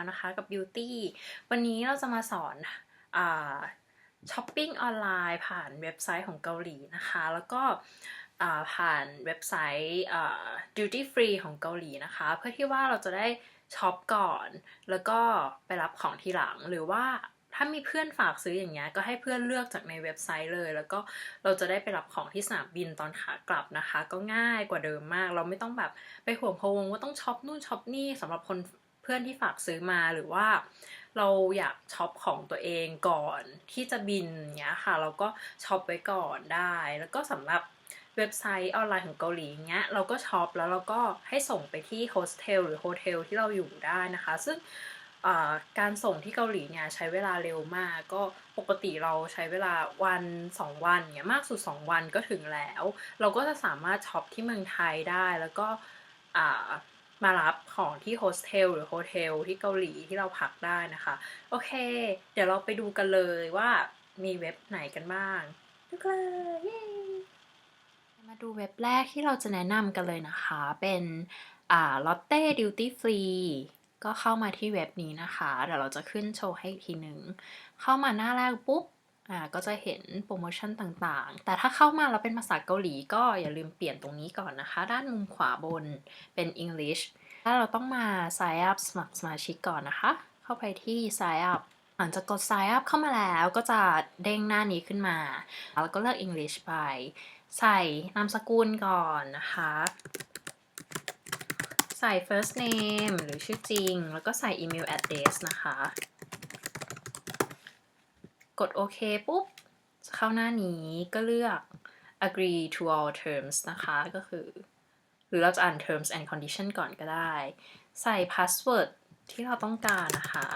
แล้วนะคะกับ Beauty วันนี้เราจะมาสอนอช้อปปิ้งออนไลน์ผ่านเว็บไซต์ของเกาหลีนะคะ แล้วก็ผ่านเว็บไซต์ duty free ของเกาหลีนะคะ เพื่อที่ว่าเราจะได้ช็อปก่อน แล้วก็ไปรับของทีหลังหรือว่าถ้ามีเพื่อนฝากซื้ออย่างเงี้ยก็ให้เพื่อนเลือกจากในเว็บไซต์เลย แล้วก็เราจะได้ไปรับของที่สนามบินตอนขากลับนะคะ ก็ง่ายกว่าเดิมมาก เราไม่ต้องแบบไปห่วงพวงว่าต้องช็อปนู่นช็อปนี่สำหรับคน เพื่อนที่ฝากซื้อมาหรือว่าเราอยากช็อปของตัวเองก่อนที่จะบินอย่างเงี้ยค่ะ เราก็ช็อปไว้ก่อนได้ แล้วก็สำหรับเว็บไซต์ออนไลน์ของเกาหลีเงี้ยเราก็ช็อปแล้วเราก็ให้ส่งไปที่โฮสเทลหรือโฮเทลที่เราอยู่ได้นะคะ ซึ่งการส่งที่เกาหลีเนี่ยใช้เวลาเร็วมาก ก็ปกติเราใช้เวลาวันสองวันเนี่ยมากสุด 2 วันก็ถึงแล้ว เราก็จะสามารถช็อปที่เมืองไทยได้แล้วก็ มารับของที่โฮสเทลหรือโฮเทลที่เกาหลีที่เราพักได้นะคะ โอเค เดี๋ยวเราไปดูกันเลยว่ามีเว็บไหนกันบ้างดูกันเลยเย้มาดูเว็บแรกที่เราจะแนะนำกันเลยนะคะ เป็นอ่า Lotte Duty Free ก็เข้ามาที่เว็บนี้นะคะ เดี๋ยวเราจะขึ้นโชว์ให้อีกทีหนึ่ง เข้ามาหน้าแรกปุ๊บอ่าก็จะเห็นโปรโมชั่นต่างๆ แต่ถ้าเข้ามาแล้วเป็นภาษาเกาหลีก็อย่าลืมเปลี่ยนตรงนี้ก่อนนะคะ ด้านมุมขวาบนเป็น English ถ้าเราต้องมา sign up สมัครสมาชิกก่อนนะคะ เข้าไปที่ sign up หลังจากกด sign up เข้ามาแล้วก็จะเด้งหน้านี้ขึ้นมา แล้วก็เลือก English ไป ใส่นามสกุลก่อนนะคะ ใส่ first name หรือชื่อจริง แล้วก็ใส่ email address นะคะ กดโอเคปุ๊บ เข้าหน้านี้ก็เลือก agree to all terms นะคะ ก็คือ หรือเราจะอ่าน terms and condition ก่อนก็ได้ ใส่ password ที่เราต้องการนะคะ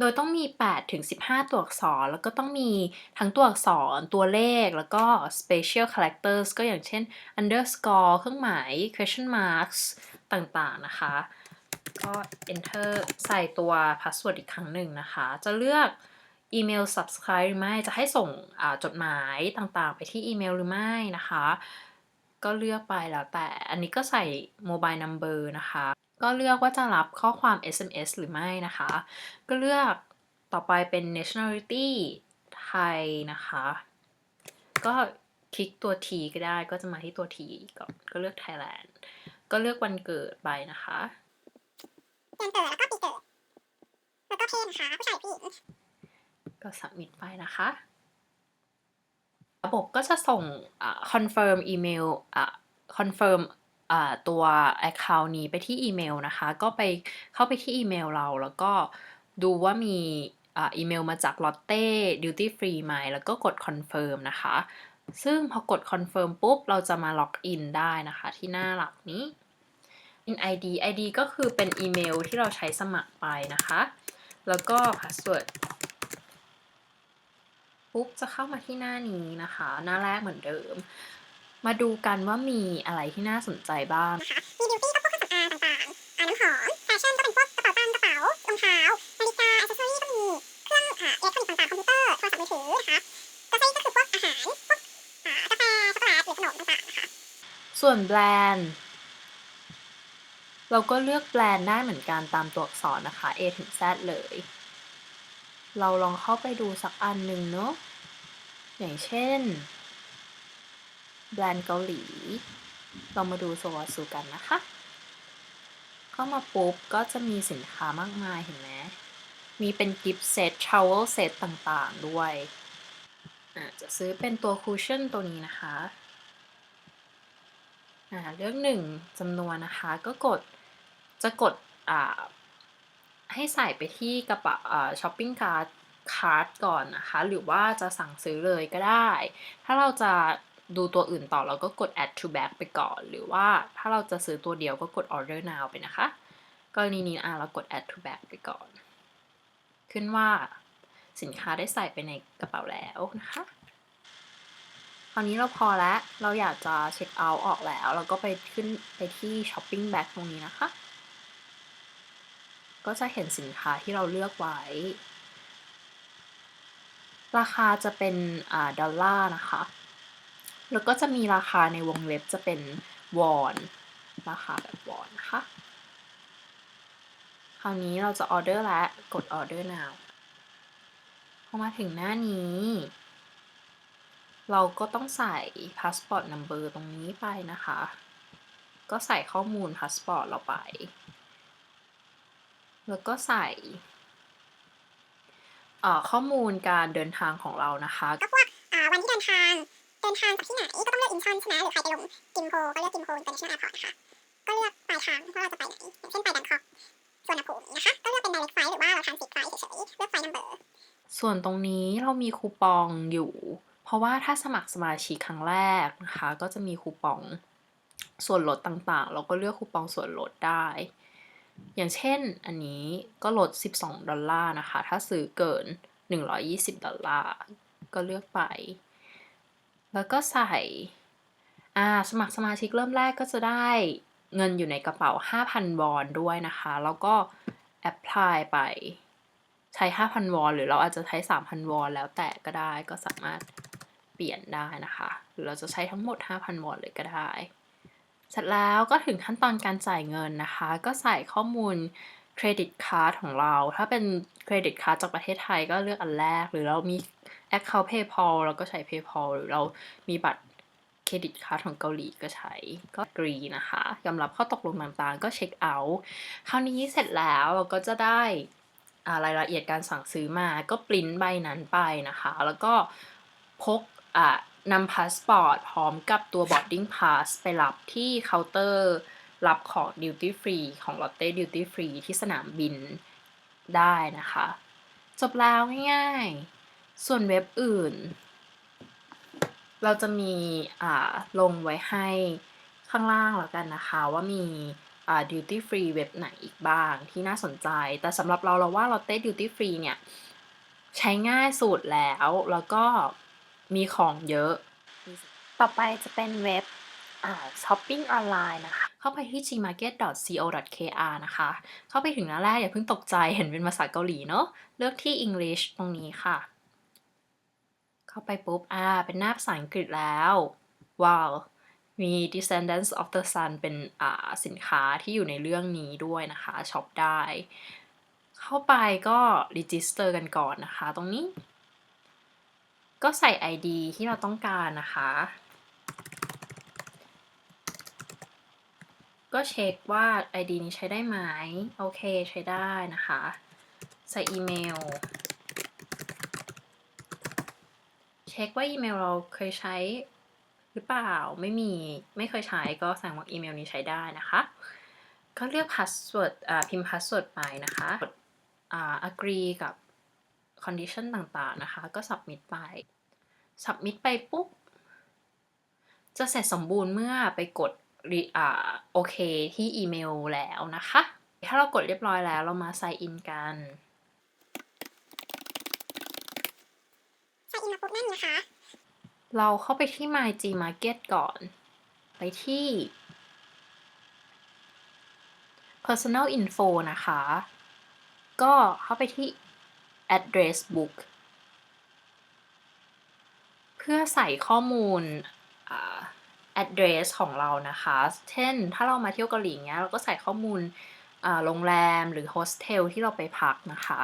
โดยต้องมี 8 ถึง 15 ตัวอักษร แล้วก็ต้องมีทั้งตัวอักษร ตัวเลข แล้วก็ special characters ก็อย่างเช่น underscore เครื่องหมาย question marks ต่างๆนะคะ ก็ enter ใส่ตัว password อีกครั้งหนึ่งนะคะ จะเลือกอีเมล subscribe หรือไม่ จะให้ส่งจดหมายต่างๆ ไปที่อีเมลหรือไม่นะคะ ก็เลือกไปแล้วแต่ อันนี้ก็ใส่ mobile number นะคะ ก็เลือกว่าจะรับข้อความ SMS หรือไม่นะคะ ก็เลือกต่อไปเป็น nationality ไทยนะคะ ก็คลิกตัว T ก็ได้ ก็จะมาที่ตัว T ก่อน ก็เลือก Thailand ก็เลือกวันเกิดไปนะคะเดือนเกิดแล้วก็ปีเกิด แล้วก็เพศนะคะ ผู้ชายผู้หญิง ก็ submit ไปนะคะ ระบบก็จะส่ง confirm อีเมล confirm ตัว account นี้ไปที่อีเมลนะคะ ก็ไปเข้าไปที่อีเมลเราแล้วก็ดูว่ามีอีเมลมาจาก Lotte Duty Free ไหมแล้วก็กด confirm นะคะ ซึ่งพอกด confirm ปุ๊บ เราจะมาล็อกอินได้นะคะ ที่หน้าหลักนี้ in ID ID ก็คือเป็นอีเมลที่เราใช้สมัครไปนะคะ แล้วก็ password ปุ๊บจะเข้ามาที่หน้านี้นะคะ หน้าแรกเหมือนเดิม มาดูกันว่ามีอะไรที่น่าสนใจบ้างนะคะมีบิวตี้ก็พวกเครื่องสำอางต่างๆอ่าน้ำหอมแฟชั่นก็เป็นพวกกระเป๋าตังกระเป๋ารองเท้านาฬิกาอิเซอรี่ก็มีเครื่องอ่าอิเล็กทรอนิกส์ต่างๆคอมพิวเตอร์โทรศัพท์มือถือนะคะกาแฟก็คือพวกอาหารพวกอ่ากาแฟช็อกโกแลตหรือขนมต่างๆนะคะส่วนแบรนด์เราก็เลือกแบรนด์ได้เหมือนกันตามตัวอักษรนะคะ A ถึง Z เลย เราลองเข้าไปดูสักอันหนึ่งเนาะ อย่างเช่น แบรนด์เกาหลี เรามาดูโซวาซูกันนะคะ เข้ามาปุ๊บก็จะมีสินค้ามากมายเห็นไหมมีเป็นกิฟต์เซตทราเวลเซตต่างๆด้วยจะซื้อเป็นตัวคูชั่นตัวนี้นะคะเลือกหนึ่งจำนวนนะคะก็กดจะกดให้ใส่ไปที่กระเป๋าช้อปปิ้งการ์ดาร์ดก่อนนะคะ หรือว่าจะสั่งซื้อเลยก็ได้ ถ้าเราจะดูตัวอื่นต่อเราก็กด add to bag ไปก่อน หรือว่าถ้าเราจะซื้อตัวเดียวก็กด order now ไปนะคะ กรณีนี้อะเรากด add to bag ไปก่อน ขึ้นว่าสินค้าได้ใส่ไปในกระเป๋าแล้วนะคะคราวนี้เราพอแล้ว เราอยากจะเช็คเอาท์ออกแล้ว เราก็ไปขึ้นไปที่ช้อปปิ้งแบ็กตรงนี้นะคะ ก็จะเห็นสินค้าที่เราเลือกไว้ ราคาจะเป็นอดอลลาร์นะคะ แล้วก็จะมีราคาในวงเล็บจะเป็นวอนราคาแบบวอนนะคะ คราวนี้เราจะออเดอร์แล้วกดออเดอร์ now พอมาถึงหน้านี้ เราก็ต้องใส่ passport number ตรงนี้ไปนะคะ ก็ใส่ข้อมูล passport เราไป แล้วก็ใส่ เอ่อข้อมูลการเดินทางของเรานะคะ ก็พวกอ่าวันที่เดินทาง เดินทางจากที่ไหนก็ต้องเลือกอินชอนใช่ไหมหรือใครไปลงกิมโพก็เลือกกิมโพอินเตอร์เนชั่นแอร์พอร์ตนะคะก็เลือกปลายทางว่าเราจะไปไหนอย่างเช่นไปแบงคอกส่วนภูมินะคะ ก็เลือกเป็น direct flight หรือว่าเรา transit flight เฉยๆเลือก flight number ส่วนตรงนี้เรามีคูปองอยู่ เพราะว่าถ้าสมัครสมาชิกครั้งแรกนะคะ ก็จะมีคูปองส่วนลดต่างๆ เราก็เลือกคูปองส่วนลดได้ อย่างเช่นอันนี้ก็ลด 12 ดอลลาร์นะคะ ถ้าซื้อเกิน 120 ดอลลาร์ก็เลือกไป แล้วก็ใส่อ่าสมัครสมาชิกเริ่มแรกก็จะได้เงินอยู่ในกระเป๋า 5,000 วอนด้วยนะคะ แล้วก็แอพพลายไปใช้ 5,000 วอน หรือเราอาจจะใช้ 3,000 วอน แล้วแต่ก็ได้ก็สามารถเปลี่ยนได้นะคะ หรือเราจะใช้ทั้งหมด 5,000 วอนเลยก็ได้ เสร็จแล้วก็ถึงขั้นตอนการจ่ายเงินนะคะ ก็ใส่ข้อมูลเครดิตการ์ดของเรา ถ้าเป็นเครดิตการ์ดจากประเทศไทยก็เลือกอันแรก หรือเรามี Account PayPal เราก็ใช้ PayPal หรือเรามีบัตรเครดิตการ์ดของเกาหลีก็ใช้ก็กรีนะคะยอมรับข้อตกลงต่างๆ ก็เช็คเอาท์คราวนี้เสร็จแล้วเราก็จะได้อ่ารายละเอียดการสั่งซื้อมาก็ปริ้นใบนั้นไปนะคะ แล้วก็พกอ่า นำพาสปอร์ตพร้อมกับตัว boarding pass ไปรับที่เคาน์เตอร์ รับของ duty free ของ Lotte duty free ที่สนามบินได้นะคะ จบแล้วง่ายๆ ส่วนเว็บอื่น เราจะมีอ่าลงไว้ให้ข้างล่างแล้วกันนะคะว่ามีอ่า duty free เว็บไหนอีกบ้างที่น่าสนใจ แต่สำหรับเราเราว่า Lotte duty free เนี่ย ใช้ง่ายสุดแล้วแล้วก็ มีของเยอะ ต่อไปจะเป็นเว็บอ่าช้อปปิ้งออนไลน์นะคะ เข้าไปที่ gmarket.co.kr นะคะ เข้าไปถึงหน้าแรกอย่าเพิ่งตกใจเห็นเป็นภาษาเกาหลีเนอะเลือกที่ English ตรงนี้ค่ะ เข้าไปปุ๊บ อ่า เป็นหน้าภาษาอังกฤษแล้ว ว้าว มี Descendants of the Sun เป็นอ่าสินค้าที่อยู่ในเรื่องนี้ด้วยนะคะ ช็อปได้ เข้าไปก็ register กันก่อนนะคะ ตรงนี้ ก็ใส่ ID ที่เราต้องการนะคะ ก็เช็คว่า ID นี้ใช้ได้ไหม โอเคใช้ได้นะคะ ใส่อีเมล เช็คว่าอีเมลเราเคยใช้หรือเปล่า ไม่มี ไม่เคยใช้ก็แสดงว่าอีเมลนี้ใช้ได้นะคะ ก็เลือก password อ่าพิมพ์ password ไปนะคะก ดอ่า agree กับ condition ต่างๆนะคะ ก็ submit ไป submit ไปปุ๊บ จะเสร็จสมบูรณ์เมื่อไปกด re- อ่าโอเคที่อีเมลแล้วนะคะ ถ้าเรากดเรียบร้อยแล้วเรามา sign in กันใส่อินมาปุ๊บนั่นนะคะ เราเข้าไปที่ My G Market ก่อน ไปที่ Personal Info นะคะ ก็เข้าไปที่ Address Book เพื่อใส่ข้อมูล address ของเรานะคะ เช่น ถ้าเรามาเที่ยวเกาหลีเงี้ย เราก็ใส่ข้อมูลโรงแรมหรือโฮสเทลที่เราไปพักนะคะ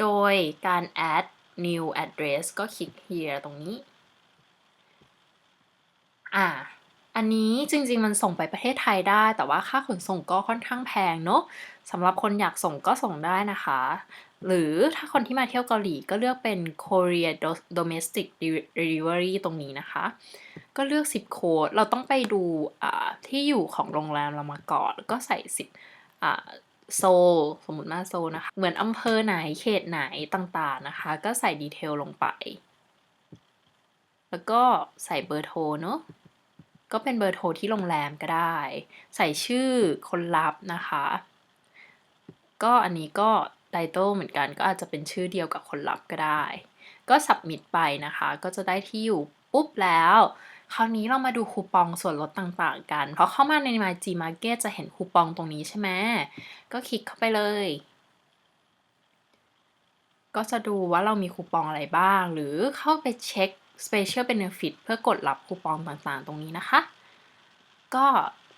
โดยการ add new address ก็คลิก here ตรงนี้ อ่า อันนี้จริง ๆ มันส่งไปประเทศไทยได้ แต่ว่าค่าขนส่งก็ค่อนข้างแพงเนอะสำหรับคนอยากส่งก็ส่งได้นะคะ หรือถ้าคนที่มาเที่ยวเกาหลีก็เลือกเป็น Korea Do- Domestic Delivery ตรงนี้นะคะ ก็เลือก zip code เราต้องไปดูที่อยู่ของโรงแรมเรามาก่อนแล้วก็ใส่ zip อ่าโซลสมมติมาโซลนะคะ เหมือนอำเภอไหนเขตไหนต่างๆนะคะ ก็ใส่ดีเทลลงไป แล้วก็ใส่เบอร์โทรเนอะก็เป็นเบอร์โทรที่โรงแรมก็ได้ ใส่ชื่อคนรับนะคะ ก็อันนี้ก็ ไตเติลเหมือนกันก็อาจจะเป็นชื่อเดียวกับคนรับก็ได้ ก็สับมิดไปนะคะ ก็จะได้ที่อยู่ปุ๊บแล้ว คราวนี้เรามาดูคูปองส่วนลดต่างๆกัน เพราะเข้ามาใน My G Market จะเห็นคูปองตรงนี้ใช่ไหมก็คลิกเข้าไปเลย ก็จะดูว่าเรามีคูปองอะไรบ้าง หรือเข้าไปเช็ค Special Benefit เพื่อกดรับคูปองต่างๆ ตรงนี้นะคะ ก็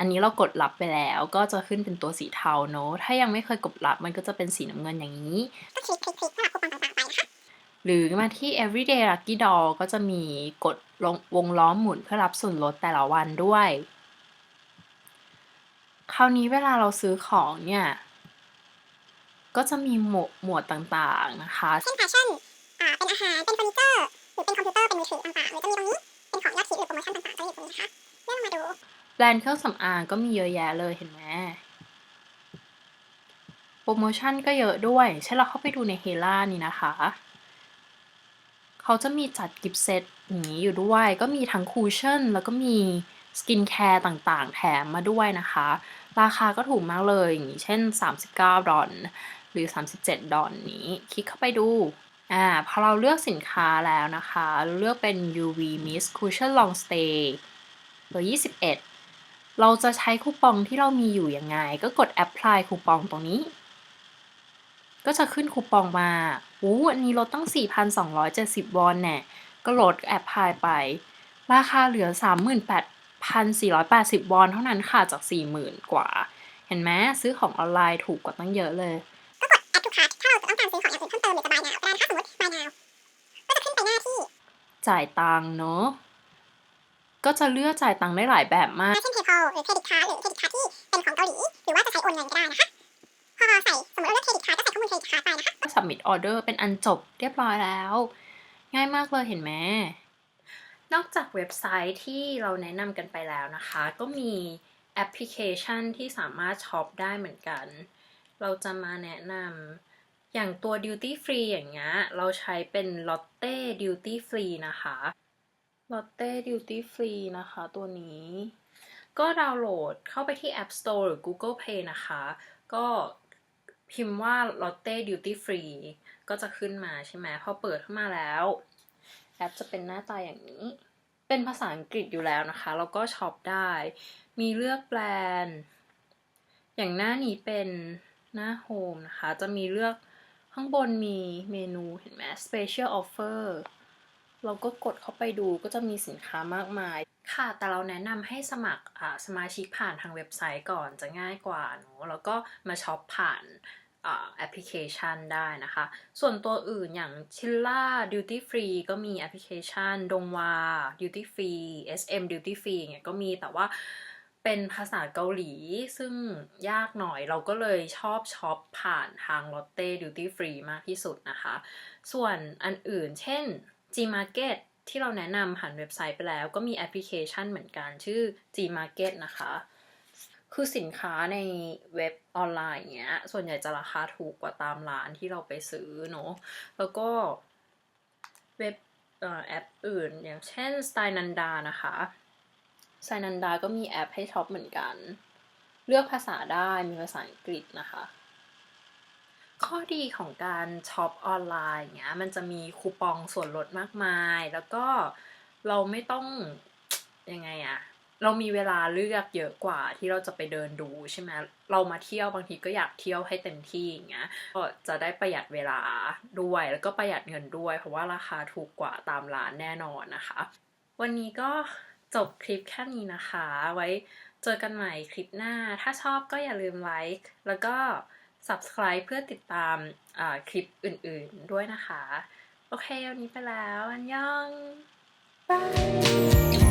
อันนี้เรากดรับไปแล้วก็จะขึ้นเป็นตัวสีเทาเนอะถ้ายังไม่เคยกดรับมันก็จะเป็นสีน้ำเงินอย่างนี้ก็คลิกคลิกคลิกเพื่อรับคูปองต่างไปนะคะหรือมาที่ everyday lucky doll ก็จะมีกดวงล้อมหมุนเพื่อรับส่วนลดแต่ละวันด้วย คราวนี้เวลาเราซื้อของเนี่ย ก็จะมีหมวดหมวดต่างๆนะคะ เช่นแฟชั่นอ่าเป็นอาหาร เป็นเฟอร์นิเจอร์ หรือเป็นคอมพิวเตอร์ เป็นมือถือต่างๆหรือจะมีตรงนี้ เป็นของยอดฮิตหรือโปรโมชั่นต่างๆจะมีตรงนี้นะคะเลื่อนลงมาดู แบรนด์เครื่องสำอางก็มีเยอะแยะเลยเห็นไหมโปรโมชั่นก็เยอะด้วยใช่เราเข้าไปดูในเฮล่านี่นะคะ เขาจะมีจัดกิฟต์เซตอย่างนี้อยู่ด้วย ก็มีทั้งคูชั่นแล้วก็มีสกินแคร์ต่างๆ แถมมาด้วยนะคะ ราคาก็ถูกมากเลยอย่างนี้เช่น 39 ดอลหรือ 37 ดอลนี้ คลิกเข้าไปดูอ่าพอเราเลือกสินค้าแล้วนะคะ เลือกเป็น UV Mist Cushion Long Stay เบอร์21 เราจะใช้คูปองที่เรามีอยู่ยังไง ก็กด apply คูปองตรงนี้ ก็จะขึ้นคูปองมาอู้อันนี้ลดตั้ง 4,270 วอนแน่ก็ลดแอปพลายไป ราคาเหลือ 38,480 วอนเท่านั้นค่ะ จาก 40,000 กว่า เห็นไหมซื้อของออนไลน์ถูกกว่าตั้งเยอะเลย ก็กด add to cart ถ้าเราจะต้องการซื้อของอย่างอื่นเพิ่มเติมหรือจะ buy now ก็ได้นะคะสมมติ buy now ก็จะขึ้นไปหน้าที่ จ่ายตังค์เนอะ ก็จะเลือกจ่ายตังค์ได้หลายแบบมากเช่น PayPal หรือ credit card หรือ credit card ที่เป็นของเกาหลี หรือว่าจะใช้โอนเงินก็ได้นะคะ พอใส่สมมติเราเลือก credit card ก็ใส่ข้อมูล credit card ไปนะคะ submit order เป็นอันจบเรียบร้อยแล้ว ง่ายมากเลยเห็นไหมนอกจากเว็บไซต์ที่เราแนะนำกันไปแล้วนะคะ ก็มีแอปพลิเคชันที่สามารถช็อปได้เหมือนกัน เราจะมาแนะนำอย่างตัว duty free อย่างเงี้ย เราใช้เป็น Lotte duty free นะคะ Lotte duty free นะคะ ตัวนี้ ก็ดาวน์โหลดเข้าไปที่ App Store หรือ Google Play นะคะ ก็พิมพ์ว่า Lotte Duty Free ก็จะขึ้นมาใช่ไหมพอเปิดขึ้นมาแล้ว แอปจะเป็นหน้าตาอย่างนี้ เป็นภาษาอังกฤษอยู่แล้วนะคะ แล้วก็ช็อปได้ มีเลือกแบรนด์ อย่างหน้านี้เป็นหน้าโฮมนะคะ จะมีเลือกข้างบนมีเมนูเห็นไหม Special Offer เราก็กดเข้าไปดูก็จะมีสินค้ามากมาย ค่ะ แต่เราแนะนำให้สมัครสมาชิกผ่านทางเว็บไซต์ก่อนจะง่ายกว่าเนอะแล้วก็มาช็อปผ่านแอปพลิเคชันได้นะคะ ส่วนตัวอื่นอย่างชิลล่า Duty Free ก็มีแอปพลิเคชัน ดงวา Duty Free SM Duty Free เงี้ยก็มีแต่ว่าเป็นภาษาเกาหลีซึ่งยากหน่อยเราก็เลยชอบช็อปผ่านทาง Lotte Duty Free มากที่สุดนะคะ ส่วนอันอื่นเช่น Gmarket ที่เราแนะนำผ่านเว็บไซต์ไปแล้วก็มีแอปพลิเคชันเหมือนกันชื่อ Gmarket นะคะ คือสินค้าในเว็บออนไลน์เนี้ย ส่วนใหญ่จะราคาถูกกว่าตามร้านที่เราไปซื้อเนอะแล้วก็เว็บแอปอื่น อย่างเช่นสไตล์นันดานะคะสไตล์นันดาก็มีแอปให้ช็อปเหมือนกัน เลือกภาษาได้มีภาษาอังกฤษนะคะ ข้อดีของการช็อปออนไลน์เนี้ยมันจะมีคูปองส่วนลดมากมาย แล้วก็เราไม่ต้องยังไงอะเรามีเวลาเลือกเยอะกว่าที่เราจะไปเดินดูใช่ไหมเรามาเที่ยวบางทีก็อยากเที่ยวให้เต็มที่อย่างเงี้ยก็จะได้ประหยัดเวลาด้วยแล้วก็ประหยัดเงินด้วย เพราะว่าราคาถูกกว่าตามร้านแน่นอนนะคะ วันนี้ก็จบคลิปแค่นี้นะคะ ไว้เจอกันใหม่คลิปหน้า ถ้าชอบก็อย่าลืมไลค์แล้วก็ subscribe เพื่อติดตามคลิปอื่นๆด้วยนะคะ โอเค วันนี้ไปแล้ว อันยองบาย